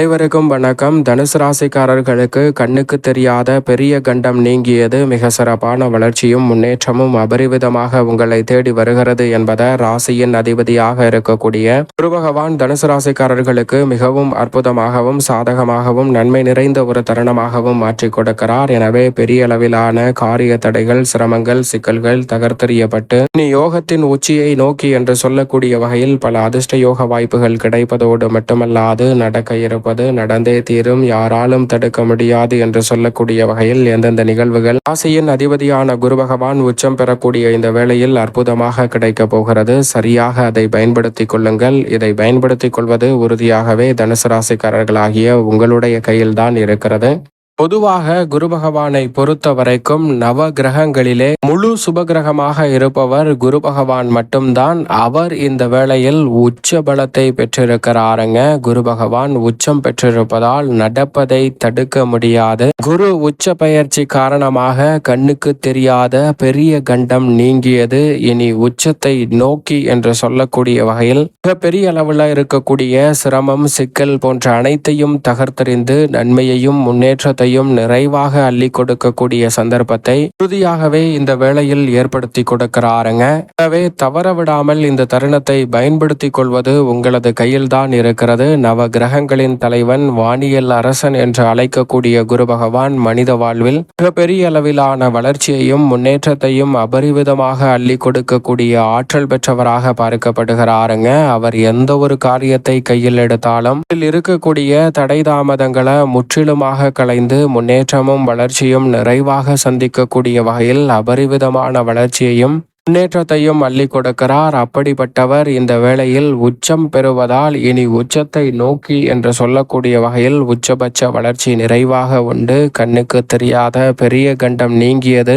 அனைவருக்கும் வணக்கம். தனுசு ராசிக்காரர்களுக்கு கண்ணுக்கு தெரியாத பெரிய கண்டம் நீங்கியது. மிக சிறப்பான வளர்ச்சியும் முன்னேற்றமும் அபரிவிதமாக உங்களை தேடி வருகிறது என்பதை ராசியின் அதிபதியாக இருக்கக்கூடிய குரு பகவான் தனுசு ராசிக்காரர்களுக்கு மிகவும் அற்புதமாகவும் சாதகமாகவும் நன்மை நிறைந்த ஒரு தருணமாகவும் மாற்றி கொடுக்கிறார். எனவே பெரிய அளவிலான காரிய தடைகள் சிரமங்கள் சிக்கல்கள் தகர்த்தெறியப்பட்டு இனி யோகத்தின் உச்சியை நோக்கி என்று சொல்லக்கூடிய வகையில் பல அதிர்ஷ்ட யோக வாய்ப்புகள் கிடைப்பதோடு மட்டுமல்லாது நடக்க இருக்கும் நடப்பது நடந்தே தீரும். யாராலும் தடுக்க முடியாது என்று சொல்லக்கூடிய வகையில் எந்தெந்த நிகழ்வுகள்? ராசியின் அதிபதியான குரு பகவான் உச்சம் பெறக்கூடிய இந்த வேளையில் அற்புதமாக கிடைக்கப் போகிறது. சரியாக அதை பயன்படுத்திக் கொள்ளுங்கள். இதை பயன்படுத்திக் கொள்வது உறுதியாகவே தனுசு ராசிக்காரர்களாகிய உங்களுடைய கையில்தான் இருக்கிறது. பொதுவாக குரு பகவானை பொறுத்த வரைக்கும் நவ கிரகங்களிலே முழு சுபகிரகமாக இருப்பவர் குரு பகவான் மட்டும்தான். அவர் இந்த வேளையில் உச்ச பலத்தை பெற்றிருக்கிறாருங்க. குரு பகவான் உச்சம் பெற்றிருப்பதால் நடப்பதை தடுக்க முடியாது. குரு உச்ச பயிற்சி காரணமாக கண்ணுக்கு தெரியாத பெரிய கண்டம் நீங்கியது. இனி உச்சத்தை நோக்கி என்று சொல்லக்கூடிய வகையில் மிகப்பெரிய அளவில் இருக்கக்கூடிய சிரமம் சிக்கல் போன்ற அனைத்தையும் தகர்த்தறிந்து நன்மையையும் முன்னேற்றத்தை அனைத்தையும் நிறைவாக அள்ளி கொடுக்கக்கூடிய சந்தர்ப்பத்தை உறுதியாகவே இந்த வேளையில் ஏற்படுத்தி கொடுக்கிறாருங்க. எனவே தவற விடாமல் இந்த தருணத்தை பயன்படுத்திக் கொள்வது உங்களது கையில்தான் இருக்கிறது. நவ கிரகங்களின் தலைவன் வானியல் அரசன் என்று அழைக்கக்கூடிய குரு பகவான் மனித வாழ்வில் மிகப்பெரிய அளவிலான வளர்ச்சியையும் முன்னேற்றத்தையும் அபரிவிதமாக அள்ளி கொடுக்கக்கூடிய ஆற்றல் பெற்றவராக பார்க்கப்படுகிறாருங்க. அவர் எந்த ஒரு காரியத்தை கையில் எடுத்தாலும் இதில் இருக்கக்கூடிய தடை தாமதங்களை முற்றிலுமாக கலைந்து முன்னேற்றமும் வளர்ச்சியும் நிறைவாக சந்திக்கக்கூடிய வகையில் அபரிவிதமான வளர்ச்சியையும் முன்னேற்றத்தையும் அள்ளி கொடுக்கிறார். அப்படிப்பட்டவர் இந்த வேளையில் உச்சம் பெறுவதால் இனி உச்சத்தை நோக்கி என்று சொல்லக்கூடிய வகையில் உச்சபட்ச வளர்ச்சி நிறைவாக உண்டு. கண்ணுக்கு தெரியாத பெரிய கண்டம் நீங்கியது.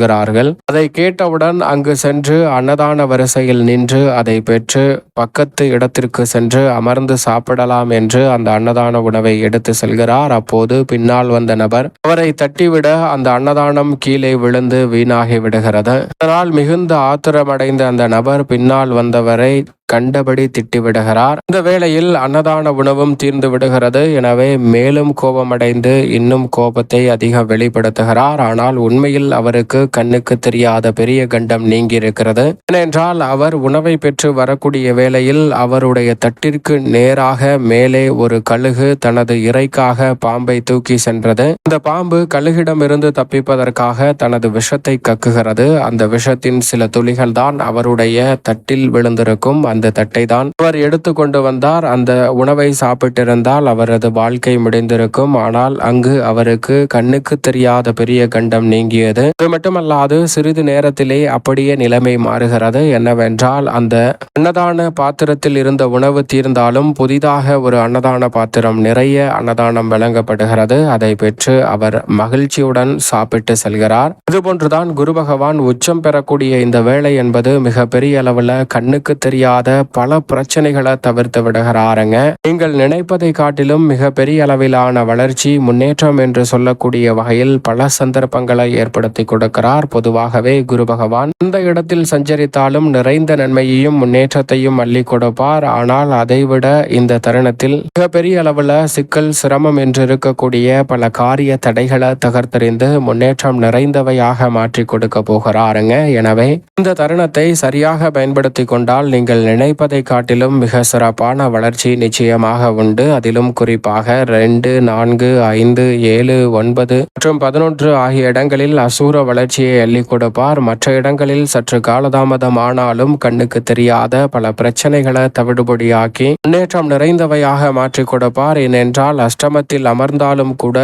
கொள்கிறார்கள் அதை கேட்டவுடன் அங்கு சென்று அன்னதான வரிசையில் நின்று அதை பெற்று பக்கத்து இடத்திற்கு சென்று அமர்ந்து சாப்பிடலாம் என்று அந்த அன்னதான உணவை எடுத்து செல்கிறார். அப்போது பின்னால் வந்த நபர் அவரை தட்டிவிட அந்த அன்னதானம் கீழே விழுந்து வீணாகி விடுகிறது. அதனால் மிகுந்த ஆத்திரமடைந்த அந்த நபர் பின்னால் வந்தவரை கண்டபடி திட்டிவிடுகிறார். இந்த வேளையில் அன்னதான உணவும் தீர்ந்து விடுகிறது. எனவே மேலும் கோபமடைந்து இன்னும் கோபத்தை அதிகம் வெளிப்படுத்துகிறார். ஆனால் உண்மையில் அவருக்கு கண்ணுக்கு தெரியாத பெரிய கண்டம் நீங்கியிருக்கிறது. ஏனென்றால் அவர் உணவை பெற்று வரக்கூடிய வேளையில் அவருடைய தட்டிற்கு நேராக மேலே ஒரு கழுகு தனது இறைக்காக பாம்பை தூக்கி சென்றது. இந்த பாம்பு கழுகிடமிருந்து தப்பிப்பதற்காக தனது விஷத்தை கக்குகிறது. அந்த விஷத்தின் சில துளிகள் தான் அவருடைய தட்டில் விழுந்திருக்கும். அந்த தட்டை தான் அவர் எடுத்து கொண்டு வந்தார். அந்த உணவை சாப்பிட்டிருந்தால் அவரது வாழ்க்கை முடிந்திருக்கும். ஆனால் அங்கு அவருக்கு கண்ணுக்கு தெரியாத பெரிய கண்டம் நீங்கியது. அது மட்டுமல்லாது சிறிது நேரத்திலே அப்படியே நிலைமை மாறுகிறது. என்னவென்றால் அந்த அன்னதான பாத்திரத்தில் இருந்த உணவு தீர்ந்தாலும் புதிதாக ஒரு அன்னதான பாத்திரம் நிறைய அன்னதானம் வழங்கப்படுகிறது. அதை பெற்று அவர் மகிழ்ச்சியுடன் சாப்பிட்டு செல்கிறார். இதுபோன்றுதான் குரு பகவான் உச்சம் பெறக்கூடிய இந்த வேலை என்பது மிக பெரிய அளவுல கண்ணுக்கு தெரியாத பல பிரச்சனைகளை தவிர்த்து விடுகிறாருங்க. நீங்கள் நினைப்பதை காட்டிலும் மிக பெரிய அளவிலான வளர்ச்சி முன்னேற்றம் என்று சொல்லக்கூடிய வகையில் பல சந்தர்ப்பங்களை ஏற்படுத்தி கொடுக்கிறார். பொதுவாகவே குரு பகவான் இந்த இடத்தில் சஞ்சரித்தாலும் நிறைந்த நன்மையையும் முன்னேற்றத்தையும் அள்ளி கொடுப்பார். ஆனால் அதைவிட இந்த தருணத்தில் மிக பெரிய அளவுல சிக்கல் சிரமம் என்று இருக்கக்கூடிய பல காரிய தடைகளை தகர்த்தறிந்து முன்னேற்றம் நிறைந்தவையாக மாற்றி கொடுக்க போகிறாருங்க. எனவே இந்த தருணத்தை சரியாக பயன்படுத்தி கொண்டால் நீங்கள் நினைப்பதை காட்டிலும் மிக சிறப்பான வளர்ச்சி நிச்சயமாக உண்டு. அதிலும் குறிப்பாக ரெண்டு நான்கு ஐந்து ஏழு ஒன்பது மற்றும் பதினொன்று ஆகிய இடங்களில் அசூர வளர்ச்சி வளர்ச்சியை அள்ளி கொடுப்பார். மற்ற இடங்களில் சற்று காலதாமதம் ஆனாலும் கண்ணுக்கு தெரியாத பல பிரச்சனைகளை தவிடுபடியாக்கி முன்னேற்றம் நிறைந்தவையாக மாற்றி கொடுப்பார். ஏனென்றால் அஷ்டமத்தில் அமர்ந்தாலும் கூட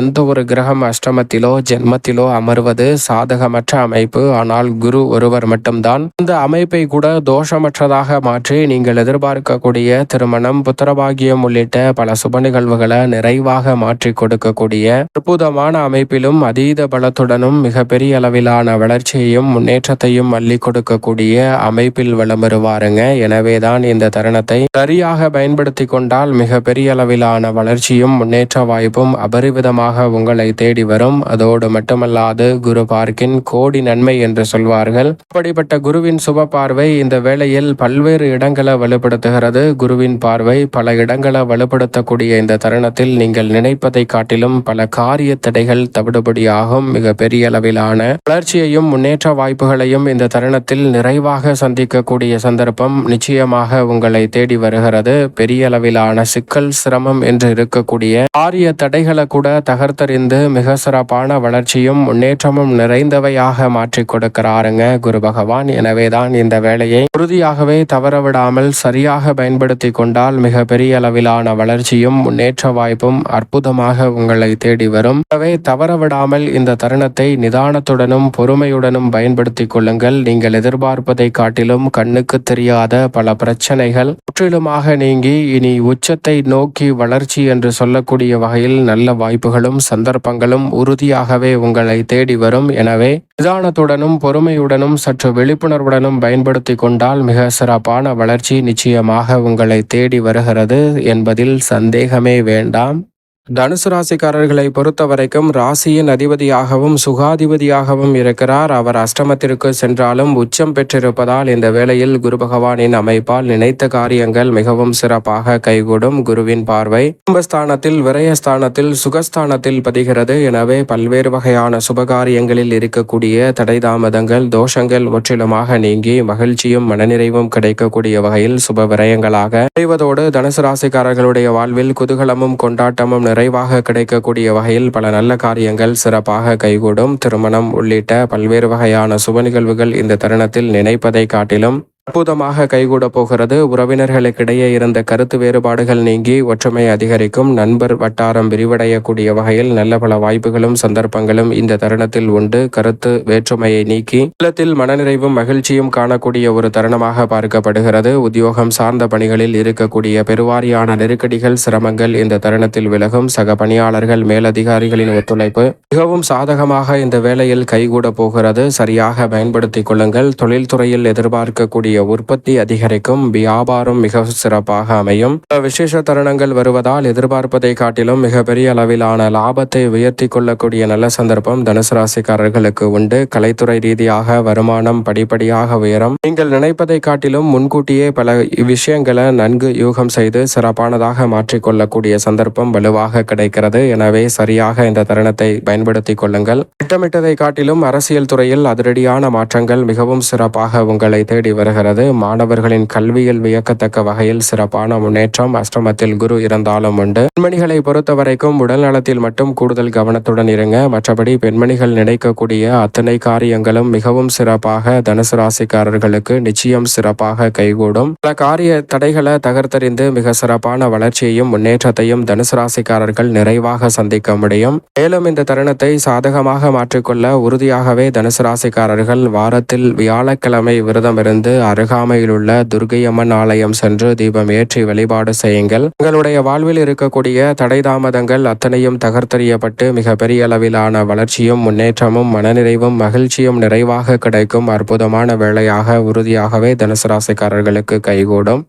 எந்த ஒரு கிரகம் அஷ்டமத்திலோ ஜென்மத்திலோ அமர்வது சாதகமற்ற அமைப்பு. ஆனால் குரு ஒருவர் மட்டும்தான். இந்த அமைப்பை கூட தோஷமற்றதாக மாற்றி நீங்கள் எதிர்பார்க்கக்கூடிய திருமணம் புத்திரபாகியம் உள்ளிட்ட பல சுப நிகழ்வுகளை நிறைவாக மாற்றி கொடுக்கக்கூடிய அற்புதமான அமைப்பிலும் அதீத பலத்துடனும் மிக பெரிய அளவிலான வளர்ச்சியையும் முன்னேற்றத்தையும் அள்ளி கொடுக்கக்கூடிய அமைப்பில் வளம் வருவாருங்க எனவேதான் இந்த தருணத்தை சரியாக பயன்படுத்தி கொண்டால் மிக பெரிய அளவிலான வளர்ச்சியும் முன்னேற்ற வாய்ப்பும் அபரிவிதமாக உங்களை தேடி வரும். அதோடு மட்டுமல்லாது குரு பார்க்கின் கோடி நன்மை என்று சொல்வார்கள். அப்படிப்பட்ட குருவின் சுப பார்வை இந்த வேளையில் பல்வேறு இடங்களை வலுப்படுத்துகிறது. குருவின் பார்வை பல இடங்களை வலுப்படுத்தக்கூடிய இந்த தருணத்தில் நீங்கள் நினைப்பதை காட்டிலும் பல காரிய தடைகள் தவிடுபடியாகும். மிக பெரிய அளவிலான வளர்ச்சியையும் முன்னேற்ற வாய்ப்புகளையும் இந்த தருணத்தில் நிறைவாக சந்திக்கக்கூடிய சந்தர்ப்பம் நிச்சயமாக உங்களை தேடி வருகிறது. பெரிய அளவிலான சிக்கல் சிரமம் என்று இருக்கக்கூடிய ஆரிய தடைகளை கூட தகர்த்தறிந்து மிக சிறப்பான வளர்ச்சியும் முன்னேற்றமும் நிறைந்தவையாக மாற்றி கொடுக்கிறாருங்க குரு பகவான். எனவேதான் இந்த வேலையை உறுதியாகவே தவறவிடாமல் சரியாக பயன்படுத்தி கொண்டால் மிக பெரிய அளவிலான வளர்ச்சியும் முன்னேற்ற வாய்ப்பும் அற்புதமாக உங்களை தேடி வரும். எனவே தவறவிடாமல் இந்த தருணத்தை நிதானத்துடனும் பொறுமையுடனும் பயன்படுத்தி கொள்ளுங்கள். நீங்கள் எதிர்பார்ப்பதை காட்டிலும் கண்ணுக்கு தெரியாத பல பிரச்சனைகள் முற்றிலுமாக நீங்கி இனி உச்சத்தை நோக்கி வளர்ச்சி என்று சொல்லக்கூடிய வகையில் நல்ல வாய்ப்புகளும் சந்தர்ப்பங்களும் உறுதியாகவே உங்களை தேடி வரும். எனவே நிதானத்துடனும் பொறுமையுடனும் சற்று விழிப்புணர்வுடனும் பயன்படுத்தி கொண்டால் மிக சிறப்பான வளர்ச்சி நிச்சயமாக உங்களை தேடி வருகிறது என்பதில் சந்தேகமே வேண்டாம். தனுசு ராசிக்காரர்களை பொறுத்த வரைக்கும் ராசியின் அதிபதியாகவும் சுகாதிபதியாகவும் இருக்கிறார். அவர் அஷ்டமத்திற்கு சென்றாலும் உச்சம் பெற்றிருப்பதால் இந்த வேளையில் குரு பகவானின் அமைப்பால் நினைத்த காரியங்கள் மிகவும் சிறப்பாக கைகூடும். குருவின் பார்வை குடும்பஸ்தானத்தில் விரயஸ்தானத்தில் சுகஸ்தானத்தில் பதிகிறது. எனவே பல்வேறு வகையான சுபகாரியங்களில் இருக்கக்கூடிய தடை தாமதங்கள் தோஷங்கள் முற்றிலுமாக நீங்கி மகிழ்ச்சியும் மனநிறைவும் கிடைக்கக்கூடிய வகையில் சுப விரயங்களாக செய்வதோடு தனுசு ராசிக்காரர்களுடைய வாழ்வில் குதூகலமும் கொண்டாட்டமும் நிறைவாக கிடைக்கக்கூடிய வகையில் பல நல்ல காரியங்கள் சிறப்பாக கைகூடும். திருமணம் உள்ளிட்ட பல்வேறு வகையான சுப நிகழ்வுகள் இந்த தருணத்தில் நினைப்பதை காட்டிலும் அற்புதமாக கைகூட போகிறது. உறவினர்களுக்கிடையே இருந்த கருத்து வேறுபாடுகள் நீங்கி ஒற்றுமை அதிகரிக்கும். நண்பர் வட்டாரம் விரிவடையக்கூடிய வகையில் நல்ல பல வாய்ப்புகளும் சந்தர்ப்பங்களும் இந்த தருணத்தில் உண்டு. கருத்து வேற்றுமையை நீக்கி இல்லத்தில் மனநிறைவும் மகிழ்ச்சியும் காணக்கூடிய ஒரு தருணமாக பார்க்கப்படுகிறது. உத்தியோகம் சார்ந்த பணிகளில் இருக்கக்கூடிய பெருவாரியான நெருக்கடிகள் சிரமங்கள் இந்த தருணத்தில் விலகும். சக பணியாளர்கள் மேலதிகாரிகளின் ஒத்துழைப்பு மிகவும் சாதகமாக இந்த வேளையில் கைகூட போகிறது. சரியாக பயன்படுத்திக் கொள்ளுங்கள். தொழில்துறையில் எதிர்பார்க்கக்கூடிய உங்களுடைய உற்பத்தி அதிகரிக்கும் வியாபாரம் மிக சிறப்பாக அமையும். விசேஷ தருணங்கள் வருவதால் எதிர்பார்ப்பதை காட்டிலும் மிகப்பெரிய அளவிலான லாபத்தை உயர்த்தி கொள்ளக்கூடிய நல்ல சந்தர்ப்பம் தனுசு ராசிக்காரர்களுக்கு உண்டு. கலைத்துறை ரீதியாக வருமானம் படிப்படியாக உயரும். நீங்கள் நினைப்பதை காட்டிலும் முன்கூட்டியே பல விஷயங்களை நன்கு யூகம் செய்து சிறப்பானதாக மாற்றிக்கொள்ளக்கூடிய சந்தர்ப்பம் வலுவாக கிடைக்கிறது. எனவே சரியாக இந்த தருணத்தை பயன்படுத்திக் கொள்ளுங்கள். திட்டமிட்டதை காட்டிலும் அரசியல் துறையில் அதிரடியான மாற்றங்கள் மிகவும் சிறப்பாக உங்களை தேடி வருகிறது. வருகிறது மாணவர்களின் கல்வியில் வியக்கத்தக்க வகையில் சிறப்பான முன்னேற்றம் அஷ்டமத்தில் குரு இருந்தாலும் உண்டு. பெண்மணிகளை பொறுத்தவரைக்கும் உடல் நலத்தில் மட்டும் கூடுதல் கவனத்துடன் இருங்க. மற்றபடி பெண்மணிகள் நினைக்கக்கூடிய அத்தனை காரியங்களும் மிகவும் சிறப்பாக தனுசு ராசிக்காரர்களுக்கு நிச்சயம் சிறப்பாக கைகூடும். பல காரிய தடைகளை தகர்த்தறிந்து மிக சிறப்பான வளர்ச்சியையும் முன்னேற்றத்தையும் தனுசு ராசிக்காரர்கள் நிறைவாக சந்திக்க முடியும். மேலும் இந்த தருணத்தை சாதகமாக மாற்றிக்கொள்ள உறுதியாகவே தனுசு ராசிக்காரர்கள் வாரத்தில் வியாழக்கிழமை விரதம் இருந்து அருகாமையில் உள்ள துர்கையம்மன் ஆலயம் சென்று தீபம் ஏற்றி வழிபாடு செய்யுங்கள். உங்களுடைய வாழ்வில் இருக்கக்கூடிய தடை தாமதங்கள் அத்தனையும் தகர்த்தறியப்பட்டு மிக பெரிய அளவிலான வளர்ச்சியும் முன்னேற்றமும் மனநிறைவும் மகிழ்ச்சியும் நிறைவாக கிடைக்கும் அற்புதமான வேளையாக உறுதியாகவே தனுசு ராசிக்காரர்களுக்கு கைகூடும்.